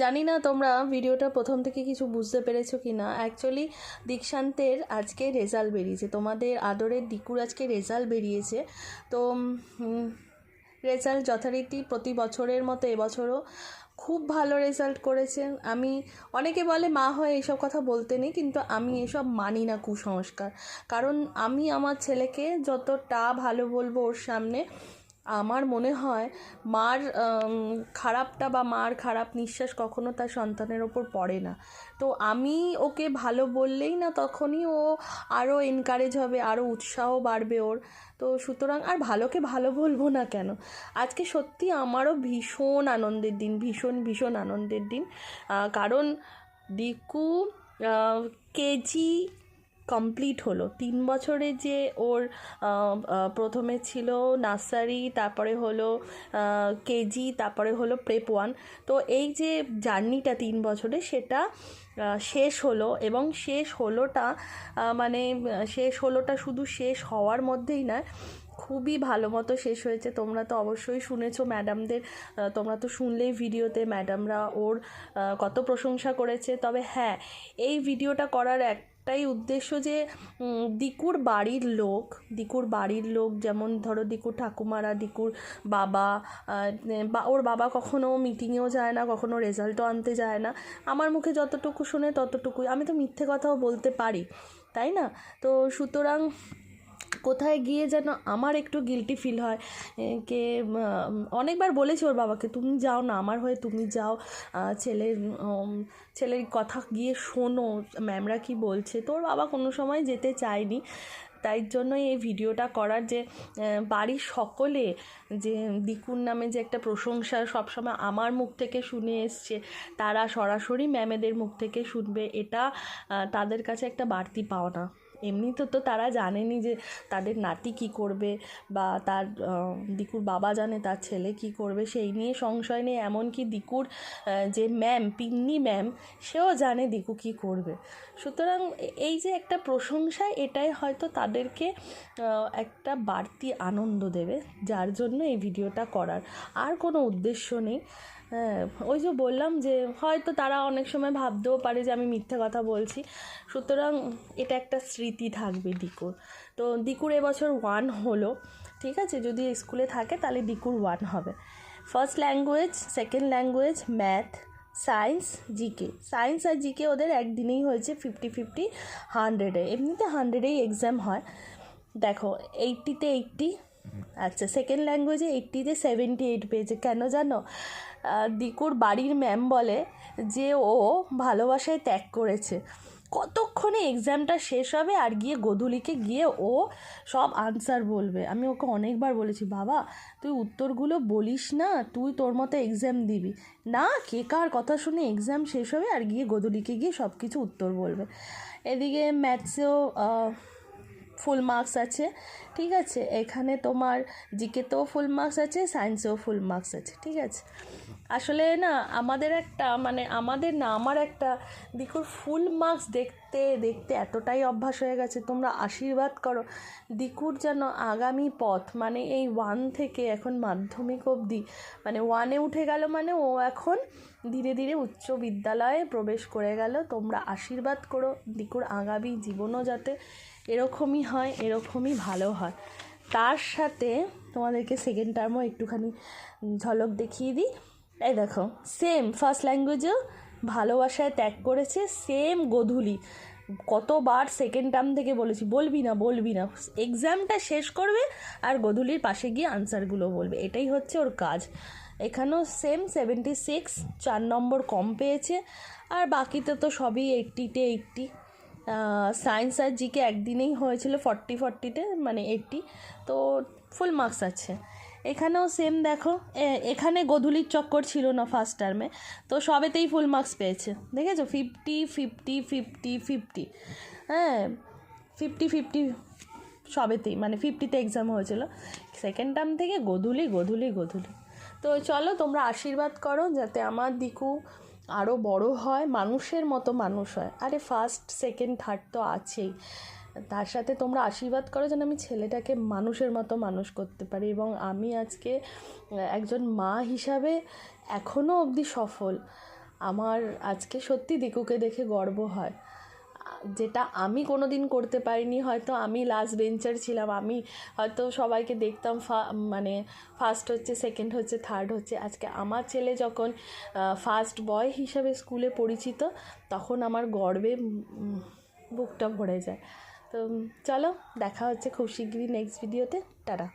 জানি না তোমরা ভিডিওটা প্রথম থেকে কিছু বুঝতে পেরেছ কি না অ্যাকচুয়ালি দীক্ষান্তের আজকে রেজাল্ট বেরিয়েছে। তোমাদের আদরের দিকুর আজকে রেজাল্ট বেরিয়েছে। তো রেজাল্ট যথারীতি প্রতি বছরের মতো এবছরও খুব ভালো রেজাল্ট করেছে। আমি, অনেকে বলে, মা হয়ে এইসব কথা বলতে নেই, কিন্তু আমি এসব মানি না কুসংস্কার। কারণ আমি আমার ছেলেকে যতটা ভালো বলব ওর সামনে আমার মনে হয় মার খারাপটা বা মার খারাপ নিঃশ্বাস কখনো তার সন্তানের ওপর পড়ে না। তো আমি ওকে ভালো বললেই না তখনই ও আরও এনকারেজ হবে আরও উৎসাহ বাড়বে ওর। তো সুতরাং আর ভালোকে ভালো বলব না কেন? আজকে সত্যি আমারও ভীষণ আনন্দের দিন, ভীষণ ভীষণ আনন্দের দিন। কারণ দিকু কেজি কমপ্লিট হলো। তিন বছরে যে ওর প্রথমে ছিল নার্সারি, তারপরে হলো কেজি, তারপরে হলো প্রেপ ওয়ান তো এই যে জার্নিটা তিন বছরে সেটা শেষ হলো এবং শেষ হলোটা মানে শেষ হলোটা শুধু শেষ হওয়ার মধ্যেই নয়, খুবই ভালো মতো শেষ হয়েছে। তোমরা তো অবশ্যই শুনেছো ম্যাডামদের তোমরা তো শুনলেই ভিডিওতে ম্যাডামরা ওর কত প্রশংসা করেছে। তবে হ্যাঁ এই ভিডিওটা করার একটাই উদ্দেশ্য যে দিকুর বাড়ির লোক, দিকুর বাড়ির লোক যেমন ধরো দিকুর ঠাকুমারা, দিকুর বাবা বা ওর বাবা কখনো মিটিংয়েও যায় না, কখনো রেজাল্টও আনতে যায় না। আমার মুখে যতটুকু শুনে ততটুকুই। আমি তো মিথ্যে কথাও বলতে পারি, তাই না? তো সুতরাং কোথায় গিয়ে যেন আমার একটু গিলটি ফিল হয়। কে অনেকবার বলেছি ওর বাবাকে, তুমি যাও না, আমার হয়ে তুমি যাও ছেলের ছেলের কথা গিয়ে শোনো, ম্যামরা কি বলছে? তোর বাবা কোনো সময় যেতে চায়নি। তাই জন্যই এই ভিডিওটা করার যে বাড়ির সকলে যে দিকুর নামে যে একটা প্রশংসা সবসময় আমার মুখ থেকে শুনে এসছে, তারা সরাসরি ম্যামেদের মুখ থেকে শুনবে, এটা তাদের কাছে একটা বাড়তি পাওনা। এমনিতে তো তারা জানেনি যে তাদের নাতি কি করবে বা তার দিকুর বাবা জানে তার ছেলে কি করবে, সেই নিয়ে সংশয় নেই। এমনকি দিকুর যে ম্যাম, পিন্নি ম্যাম, সেও জানে দিকু কি করবে। সুতরাং এই যে একটা প্রশংসা, এটাই হয়তো তাদেরকে একটা বাড়তি আনন্দ দেবে, যার জন্য এই ভিডিওটা করার। আর কোনো উদ্দেশ্য নেই। হ্যাঁ ওই যে বললাম যে হয়তো তারা অনেক সময় ভাবতেও পারে যে আমি মিথ্যে কথা বলছি। সুতরাং এটা একটা স্মৃতি থাকবে দিকুর। তো দিকুর এবছর ওয়ান হলো, ঠিক আছে? যদি স্কুলে থাকে তাহলে দিকুর ওয়ান হবে। First language second language math science GK science আর জিকে ওদের একদিনেই হয়েছে ফিফটি ফিফটি হান্ড্রেডে এমনিতে হান্ড্রেডেই এক্সাম হয়। দেখো এইটটিতে এইটটি আচ্ছা সেকেন্ড ল্যাঙ্গুয়েজে এইটটিতে সেভেন্টি এইট পেয়েছে। কেন জানো? দিকুর বাড়ির ম্যাম বলে যে ও ভালোবাসায় ত্যাগ করেছে। কতক্ষণে এক্সামটা শেষ হবে আর গিয়ে গোধূলিকে গিয়ে ও সব আনসার বলবে? আমি ওকে অনেকবার বলেছি, বাবা, তুই উত্তরগুলো বলিস না, তুই তোর মতো এক্সাম দিবি। না, কে কার কথা শুনে এক্সাম শেষ হবে আর গিয়ে গোধূলিকে গিয়ে সব কিছু উত্তর বলবে? এদিকে ম্যাথসেও ফুল মার্কস আছে, ঠিক আছে? এখানে তোমার জিকেতেও ফুল মার্কস আছে, সায়েন্সেও ফুল মার্কস আছে, ঠিক আছে? আসলে না, আমাদের একটা মানে আমাদের না, আমার একটা দিকুর ফুল মার্কস দেখতে দেখতে এতটাই অভ্যাস হয়ে গেছে। তোমরা আশীর্বাদ করো। দিকুর যেন আগামী পথ মানে এই ওয়ান থেকে এখন মাধ্যমিক অবধি মানে ওয়ানে উঠে গেল মানে ও এখন ধীরে ধীরে উচ্চ বিদ্যালয়ে প্রবেশ করে গেল। তোমরা আশীর্বাদ করো, দিকুর আগামী জীবনও যাতে এরকমই হয়, এরকমই ভালো হয়। তার সাথে তোমাদেরকে সেকেন্ড টার্মও একটুখানি ঝলক দেখিয়ে দিই। এই দেখো সেম ফার্স্ট ল্যাঙ্গুয়েজেও ভালোবাসায় ত্যাগ করেছে সেম গোধূলি। কতবার সেকেন্ড টার্ম থেকে বলেছি, বলবি না বলবি না। এক্সামটা শেষ করবে আর গোধূলির পাশে গিয়ে আনসারগুলো বলবে। এটাই হচ্ছে ওর কাজ। এখানেও সেম সেভেন্টি সিক্স চার নম্বর কম পেয়েছে। আর বাকিতে তো সবই এইট্টিতে এইট্টি সায়েন্স আর জিকে একদিনেই হয়েছিল ফর্টি ফর্টিতে মানে এইট্টি তো ফুল মার্কস আছে। এখানেও সেম দেখো। এখানে গোধূলির চক্কর ছিল না ফার্স্ট টার্মে তো সবেতেই ফুল মার্কস পেয়েছে। দেখেছ? ফিফটি ফিফটি ফিফটি ফিফটি হ্যাঁ ফিফটি ফিফটি সবেতেই। মানে ফিফটিতে এক্সাম হয়েছিল। সেকেন্ড টার্ম থেকে গোধূলি গোধূলি গোধূলি। তো চলো, তোমরা আশীর্বাদ করো যাতে আমার দিকু আরও বড় হয়, মানুষের মতো মানুষ হয়। আরে ফার্স্ট সেকেন্ড থার্ড তো আছেই। তার সাথে তোমরা আশীর্বাদ করো যেন আমি ছেলেটাকে মানুষের মতো মানুষ করতে পারি এবং আমি আজকে একজন মা হিসাবে এখনও অবধি সফল। আমার আজকে সত্যি দিকুকে দেখে গর্ব হয়। যেটা আমি কোনো দিন করতে পারিনি, হয়তো আমি লাস্ট বেঞ্চার ছিলাম, আমি হয়তো সবাইকে দেখতাম ফা- মানে ফার্স্ট হচ্ছে সেকেন্ড হচ্ছে থার্ড হচ্ছে। আজকে আমার ছেলে যখন ফার্স্ট বয় হিসাবে স্কুলে পরিচিত, তখন আমার গর্বে বুকটা ভরে যায়। তো চলো দেখা হচ্ছে খুব শিগগিরই নেক্সট ভিডিওতে টাটা।